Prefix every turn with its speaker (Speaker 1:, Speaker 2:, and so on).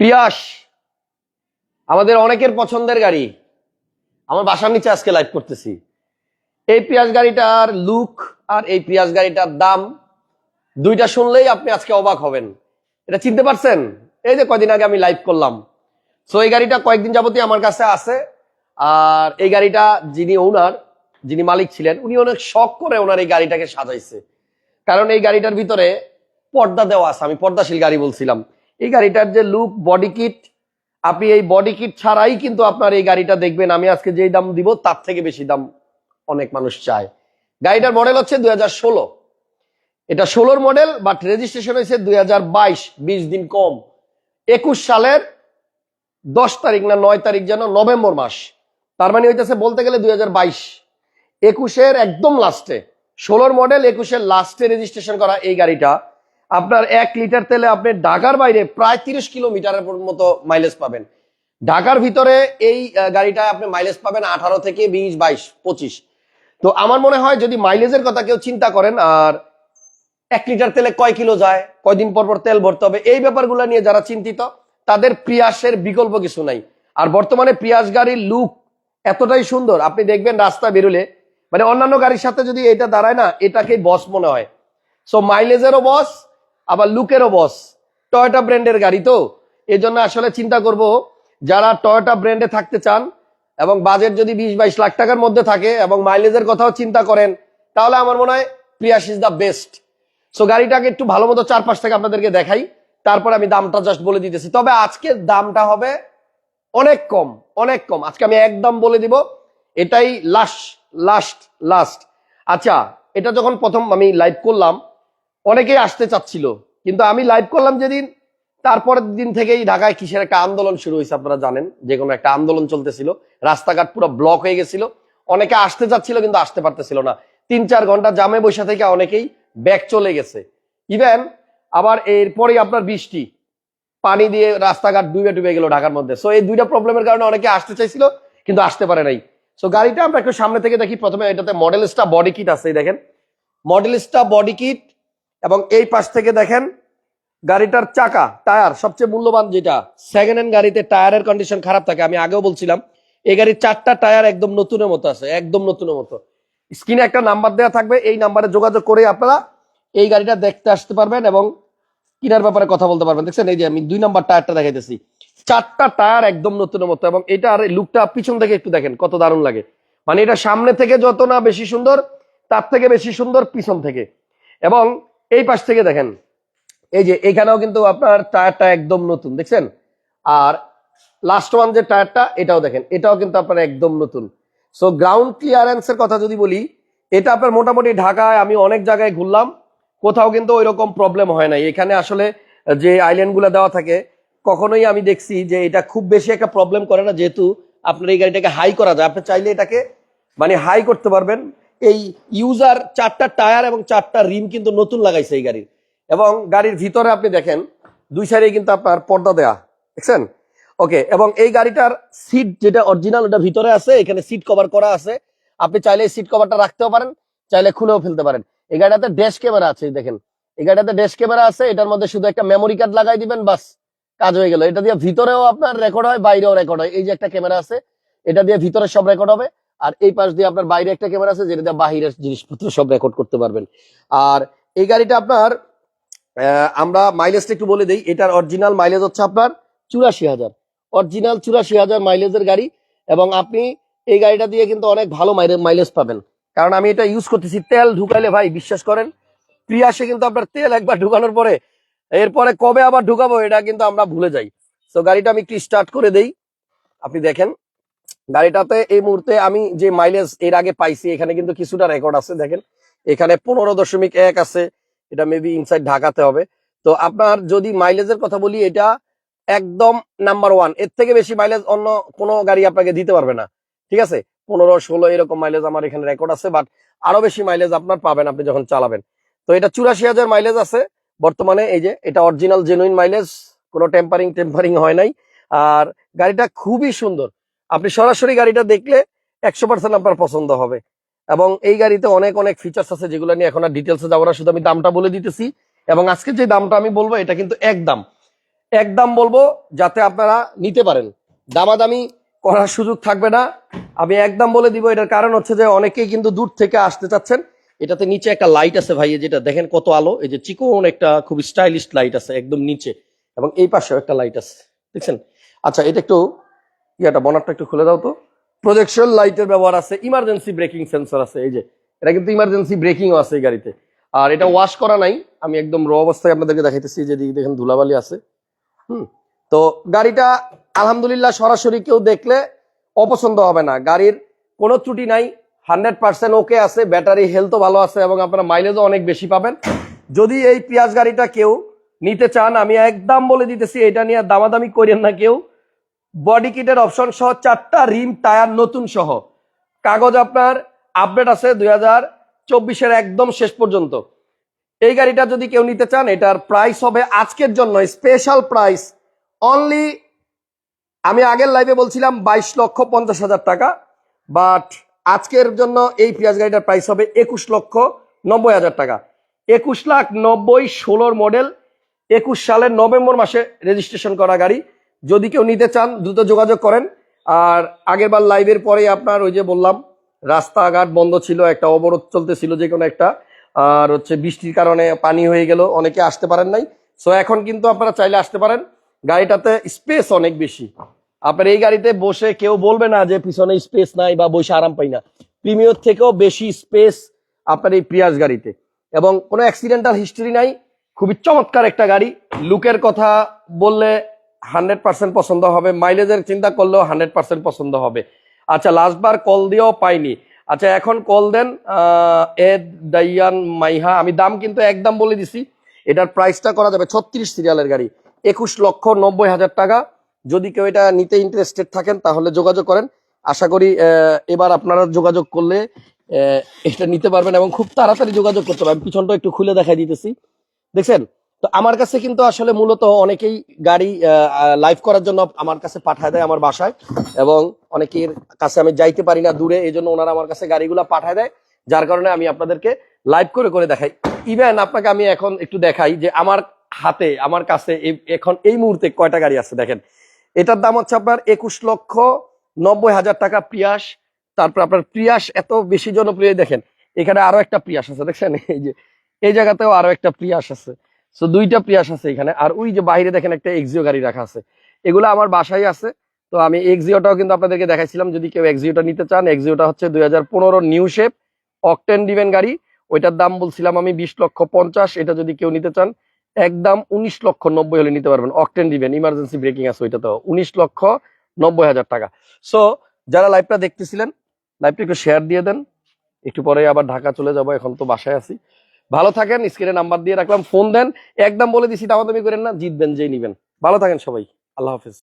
Speaker 1: পিয়াস আমাদের অনেকের পছন্দের গাড়ি। আমার বাসার নিচে আজকে লাইভ করতেছি। এই পিয়াস গাড়িটার লুক আর এই পিয়াস গাড়িটার দাম, দুইটা শুনলেই আপনি আজকে অবাক হবেন। এটা চিনতে পারছেন? এই যে কয়দিন আগে আমি লাইভ করলাম। সো এই গাড়িটা কয়েকদিন যাবতীয় আমার কাছে আছে। আর এই গাড়িটা যিনি ওনার যিনি মালিক ছিলেন, উনি অনেক শখ করে ওনার এই গাড়িটাকে সাজাইছে। কারণ এই গাড়িটার ভিতরে পর্দা দেওয়া আছে। আমি পর্দাশীল গাড়ি বলছিলাম। এই গাড়িটার যে লুক বডি কিট আপনি এই বডি কিট ছাড়াই কিন্তু আপনার এই গাড়িটা দেখবেন। আমি আজকে যেই দাম দিব, তার থেকে বেশি দাম অনেক মানুষ চায়। গাড়িটার মডেল হচ্ছে দুই হাজার ষোলো। এটা ষোলোর মডেল বাট রেজিস্ট্রেশন হয়েছে দুই হাজার বাইশ, বিশ দিন কম। একুশ সালের দশ তারিখ না নয় তারিখ যেন নভেম্বর মাস। তার মানে হইতেছে বলতে গেলে দুই হাজার বাইশ। একুশের একদম লাস্টে ষোলোর মডেল একুশের লাস্টে রেজিস্ট্রেশন করা এই গাড়িটা। আপনার এক লিটার তেলে আপনি ঢাকার বাইরে প্রায় তিরিশ কিলোমিটারের মতো মাইলেজ পাবেন। ঢাকার ভিতরে এই গাড়িটা আপনি মাইলেজ পাবেন আঠারো থেকে বিশ, বাইশ, পঁচিশ। তো আমার মনে হয় যদি মাইলেজের কথা কেউ চিন্তা করেন, আর এক লিটার তেলে কয় কিলো যায়, কয়দিন পর পর তেল ভরতে হবে, এই ব্যাপারগুলো নিয়ে যারা চিন্তিত, তাদের প্রিয়াসের বিকল্প কিছু নাই। আর বর্তমানে প্রিয়াস গাড়ির লুক এতটাই সুন্দর, আপনি দেখবেন রাস্তা বেরোলে মানে অন্যান্য গাড়ির সাথে যদি এটা দাঁড়ায় না এটাকে বস মনে হয়। সো মাইলেজেরও বস আবার লুকেরও বস টয়োটা ব্র্যান্ডের গাড়ি তো। এই জন্য আসলে চিন্তা করব, যারা টয়োটা ব্র্যান্ডে থাকতে চান এবং বাজেট যদি বিশ বাইশ লাখ টাকার মধ্যে থাকে এবং মাইলেজের কথাও চিন্তা করেন, তাহলে আমার মনে হয় Prius is the best so গাড়িটাকে একটু ভালো মতো চারপাশ থেকে আপনাদেরকে দেখাই, তারপর আমি দামটা জাস্ট বলে দিতেছি। তবে আজকে দামটা হবে অনেক কম অনেক কম। আজকে আমি একদম বলে দিব, এটাই লাস্ট লাস্ট লাস্ট আচ্ছা এটা যখন প্রথম আমি লাইভ করলাম অনেকেই আসতে চাচ্ছিল। কিন্তু আমি লাইভ করলাম যেদিন, তারপরের দিন থেকেই ঢাকায় কিসের একটা আন্দোলন শুরু হয়েছে আপনারা জানেন। যে কোনো একটা আন্দোলন চলতেছিল, রাস্তাঘাট পুরো ব্লক হয়ে গেছিল। অনেকে আসতে চাচ্ছিল কিন্তু আসতে পারতেছিল না। তিন চার ঘণ্টা জামে বসে থেকে অনেকেই ব্যাগ চলে গেছে। ইভেন আবার এরপরেই আপনার বৃষ্টি, পানি দিয়ে রাস্তাঘাট ডুবে ডুবে গেল ঢাকার মধ্যে। সো এই দুইটা প্রবলেমের কারণে অনেকে আসতে চাইছিল, কিন্তু আসতে পারে নাই। সো গাড়িটা আমরা একটু সামনে থেকে দেখি। প্রথমে এটাতে মডেলিস্টা বডি কিট আছে দেখেন। মডেলিস্টা বডি কিট এবং এই পাশ থেকে দেখেন গাড়িটার চাকা, টায়ার, সবচেয়ে মূল্যবান যেটা সেকেন্ড হ্যান্ড গাড়িতে টায়ারের কন্ডিশন খারাপ থাকে, আমি আগেও বলছিলাম, এই গাড়ির চারটা টায়ার একদম নতুনের মতো আছে, একদম নতুনের মতো। স্ক্রিনে একটা নাম্বার দেওয়া থাকবে, এই নাম্বারে যোগাযোগ করে আপনারা এই গাড়িটা দেখতে আসতে পারবেন এবং কিনার ব্যাপারে কথা বলতে পারবেন। দেখছেন, এই যে আমি দুই নাম্বার টায়ারটা দেখাইতেছি, চারটা টায়ার একদম নতুনের মতো এবং এটার লুকটা পিছন থেকে একটু দেখেন, কত দারুণ লাগে। মানে এটা সামনে থেকে যত না বেশি সুন্দর, তার থেকে বেশি সুন্দর পিছন থেকে। এবং এই পাশ থেকে দেখেন, এই যে এখানেও কিন্তু আপনার টায়ারটা একদম নতুন, দেখছেন? আর লাস্ট ওয়ান যে টায়ারটা, এটাও দেখেন, এটাও কিন্তু আপনার একদম নতুন। সো গ্রাউন্ড ক্লিয়ারেন্সের কথা যদি বলি, এটা আপনার মোটামুটি ঢাকায় আমি অনেক জায়গায় ঘুরলাম, কোথাও কিন্তু ওই রকম প্রবলেম হয় নাই। এখানে আসলে যে আইল্যান্ডগুলা দেওয়া থাকে, কখনোই আমি দেখছি যে এটা খুব বেশি একটা প্রবলেম করে না, যেহেতু আপনার এই গাড়িটাকে হাই করা যায়। আপনি চাইলে এটাকে মানে হাই করতে পারবেন এই ইউজার চারটা টায়ার এবং চারটা রিম কিন্তু নতুন লাগাইছে এই গাড়ির। এবং গাড়ির ভিতরে আপনি দেখেন, দুই সাইডে কিন্তু আপনার পর্দা দেয়া। দেখছেন? ওকে এবং এই গাড়িটার সিট যেটা অরিজিনাল ওটা ভিতরে আছে, এখানে সিট কভার করা আছে। আপনি চাইলে সিট কভারটা রাখতেও পারেন, চাইলে খুলেও ফেলতে পারেন। এই গাড়িটাতে ড্যাশ ক্যামেরা আছে দেখেন। এই গাড়িটাতে ড্যাশ ক্যামেরা আছে, এটার মধ্যে শুধু একটা মেমোরি কার্ড লাগাই দিবেন, বাস। কাজ হয়ে গেল। এটা দিয়ে ভিতরেও আপনার রেকর্ড হয়, বাইরেও রেকর্ড হয়। এই যে একটা ক্যামেরা আছে, এটা দিয়ে ভিতরে সব রেকর্ড হবে। আর এই পাশ দিয়ে আপনার বাইরে একটা ক্যামেরা আছে যেটা দিয়ে বাহিরের জিনিসপত্র সব রেকর্ড করতে পারবেন। আর এই গাড়িটা আপনার আমরা মাইলেজটা একটু বলে দিই, এটার অরিজিনাল মাইলেজ হচ্ছে আপনার চুরাশি হাজার। অরিজিনাল চুরাশি হাজার মাইলেজের গাড়ি এবং আপনি এই গাড়িটা দিয়ে কিন্তু অনেক ভালো মাইলেজ পাবেন। কারণ আমি এটা ইউজ করতেছি, তেল ঢুকাইলে ভাই, বিশ্বাস করেন, প্রিয়াসে কিন্তু আপনার তেল একবার ঢুকানোর পরে, এরপরে কবে আবার ঢুকাবো এটা কিন্তু আমরা ভুলে যাই। তো গাড়িটা আমি একটু স্টার্ট করে দেই। আপনি দেখেন গাড়িটাতে এই মুহূর্তে আমি যে মাইলেজ এর আগে পাইছি, এখানে কিন্তু কিছুটা রেকর্ড আছে, দেখেন। এখানে পনেরো দশমিক এক আছে, এটা মেবি ইনসাইড ঢাকাতে হবে। তো আপনার যদি মাইলেজের কথা বলি, এটা একদম নাম্বার ওয়ানের থেকে বেশি মাইলেজ অন্য কোনো গাড়ি আপনাকে দিতে পারবে না। ঠিক আছে? পনেরো, ষোলো এরকম মাইলেজ আমার এখানে রেকর্ড আছে বাট আরও বেশি মাইলেজ আপনার পাবেন আপনি যখন চালাবেন। তো এটা চুরাশি হাজার মাইলেজ আছে। বর্তমানে এই যে, এটা অরিজিনাল জেনুইন মাইলেজ কোনো টেম্পারিং টেম্পারিং হয় নাই। আর গাড়িটা খুবই সুন্দর। আপনি সরাসরি গাড়িটা দেখলে একশো পার্সেন্ট আপনার পছন্দ হবে। এবং এই গাড়িতে অনেক অনেক ফিচার্স আছে যেগুলো নিয়ে এখন আর ডিটেলসে যাব না, শুধু আমি দামটা বলে দিতেছি। এবং আজকে যে দামটা আমি বলব, এটা কিন্তু এক দাম। একদম বলব যাতে আপনারা নিতে পারেন। দামাদামি করার সুযোগ থাকবে না। আমি একদম বলে দিব, এটার কারণ হচ্ছে যে অনেকেই কিন্তু দূর থেকে আসতে চাচ্ছেন। এটাতে নিচে একটা লাইট আছে ভাই যেটা দেখেন কত আলো। এই যে চিকন একটা খুব স্টাইলিশ লাইট আছে, একদম নিচে। এবং এই পাশেও একটা লাইট আছে। দেখছেন? আচ্ছা এটা একটু ইয়াটা বনারটা একটু খুলে দাও তো। প্রজেকশন লাইটের ব্যবহার আছে ইমার্জেন্সি ব্রেকিং সেন্সর আছে, এই যে, এটা কিন্তু ইমার্জেন্সি ব্রেকিংও আছে এই গাড়িতে। আর এটা ওয়াশ করা নাই, আমি একদম র অবস্থায় আপনাদেরকে দেখাইতেছি, যে দেখেন ধুলাবালি আছে। হুম, তো গাড়িটা আলহামদুলিল্লাহ সরাসরি কেউ দেখলে অপছন্দ হবে না। গাড়ির কোনো ত্রুটি নাই হান্ড্রেড পার্সেন্ট ওকে আছে ব্যাটারি হেলথও ভালো আছে, এবং আপনারা মাইলেজও অনেক বেশি পাবেন। যদি এই পিয়াজ গাড়িটা কেউ নিতে চান, আমি একদম বলে দিতেছি, এটা নিয়ে দামাদামি করেন না কেউ। বডি কিটের অপশন সহ চারটা রিম, টায়ার, নতুন সহ। কাগজ আপনার আপডেট আছে দুই হাজার চব্বিশের একদম শেষ পর্যন্ত। এই গাড়িটা যদি কেউ নিতে চান, এটার প্রাইস হবে আজকের জন্য স্পেশাল প্রাইস অনলি আমি আগের লাইভে বলছিলাম বাইশ লক্ষ পঞ্চাশ হাজার টাকা বাট আজকের জন্য এই পেঁয়াজ গাড়িটার প্রাইস হবে একুশ লক্ষ নব্বই হাজার টাকা। একুশ লাখ নব্বই ষোলোর মডেল একুশ সালের নভেম্বর মাসে রেজিস্ট্রেশন করা গাড়ি। যদি কেউ নিতে চান, দ্রুত যোগাযোগ করেন। আর আগেরবার লাইভের পরে আপনার ওই যে বললাম, রাস্তাঘাট বন্ধ ছিল, একটা অবরোধ চলতেছিল যে কোনো একটা। আর হচ্ছে বৃষ্টির কারণে পানি হয়ে গেল, অনেকে আসতে পারেন নাই। সো এখন কিন্তু আপনারা চাইলে আসতে পারেন। গাড়িটাতে স্পেস অনেক বেশি। আপনার এই গাড়িতে বসে কেউ বলবে না যে পিছনে স্পেস নাই বা বসে আরাম পাই না। প্রিমিয়র থেকেও বেশি স্পেস আপনার এই প্রিয়াস গাড়িতে। এবং কোনো অ্যাক্সিডেন্টাল হিস্ট্রি নাই। খুবই চমৎকার একটা গাড়ি। লুকের কথা বললে হান্ড্রেড পার্সেন্ট পছন্দ হবে। মাইলেজের চিন্তা করলেও হান্ড্রেড পার্সেন্ট পছন্দ হবে। আচ্ছা লাস্টবার কল দিয়েও পাইনি। আচ্ছা এখন কল দেন এদ দাইয়ান মাইহা। আমি দাম কিন্তু একদম বলে দিছি। এটার প্রাইসটা করা যাবে ছত্রিশ সিরিয়ালের গাড়ি। একুশ লক্ষ নব্বই হাজার টাকা। যদি কেউ এটা নিতে ইন্টারেস্টেড থাকেন, তাহলে যোগাযোগ করেন। আশা করি এবার আপনারা যোগাযোগ করলে এটা নিতে পারবেন এবং খুব তাড়াতাড়ি যোগাযোগ করতে পারবেন। পিছনটা একটু খুলে দেখাই দিতেছি। দেখছেন? তো আমার কাছে কিন্তু আসলে মূলত অনেকেই গাড়ি লাইভ করার জন্য আমার কাছে পাঠায় দেয় আমার বাসায় এবং অনেকের কাছে আমি যাইতে পারি না দূরে, এই জন্য ওনারা আমার কাছে গাড়িগুলো পাঠায় দেয়, যার কারণে আমি আপনাদেরকে লাইভ করে করে দেখাই। ইভেন আপনাকে আমি এখন একটু দেখাই যে আমার হাতে, আমার কাছে এখন এই মুহূর্তে কয়টা গাড়ি আছে দেখেন। এটার দাম হচ্ছে আপনার একুশ লক্ষ নব্বই হাজার টাকা প্রিয়াস তারপর আপনার প্রিয়াস এত বেশি জনপ্রিয়, দেখেন। এখানে আরও একটা প্রিয়াস আছে, দেখছেন? এই যে, এই জায়গাতেও আরও একটা প্রিয়াস আছে। সো দুইটা প্রিয়াস আছে এখানে। আর ওই যে বাইরে দেখেন একটা এক্সিও গাড়ি রাখা আছে। এগুলো আমার বাসায় আছে। তো আমি এক্সিওটাও কিন্তু আপনাদেরকে দেখাইছিলাম। যদি কেউ এক্সিওটা নিতে চান এক্সিওটা হচ্ছে দুই হাজার পনেরো নিউ শেপ অকটেন ডিভেন গাড়ি। ওইটার দাম বলছিলাম আমি বিশ লক্ষ পঞ্চাশ। এটা যদি কেউ নিতে চান, একদম উনিশ লক্ষ নব্বই হলে নিতে পারবেন। অকটেন ডিভেন ইমার্জেন্সি ব্রেকিং আছে ওইটাতেও উনিশ লক্ষ নব্বই হাজার টাকা। সো যারা লাইভটা দেখতেছিলেন লাইভটা একটু শেয়ার দিয়ে দেন। একটু পরে আবার ঢাকা চলে যাব। এখন তো বাসায় আছি। ভালো থাকেন স্ক্রিনে নাম্বার দিয়ে রাখলাম ফোন দেন, একদম বলে দিছি, দামাদামি করেন না, জিতবেন, যেই নিবেন। ভালো থাকেন সবাই, আল্লাহ হাফিজ।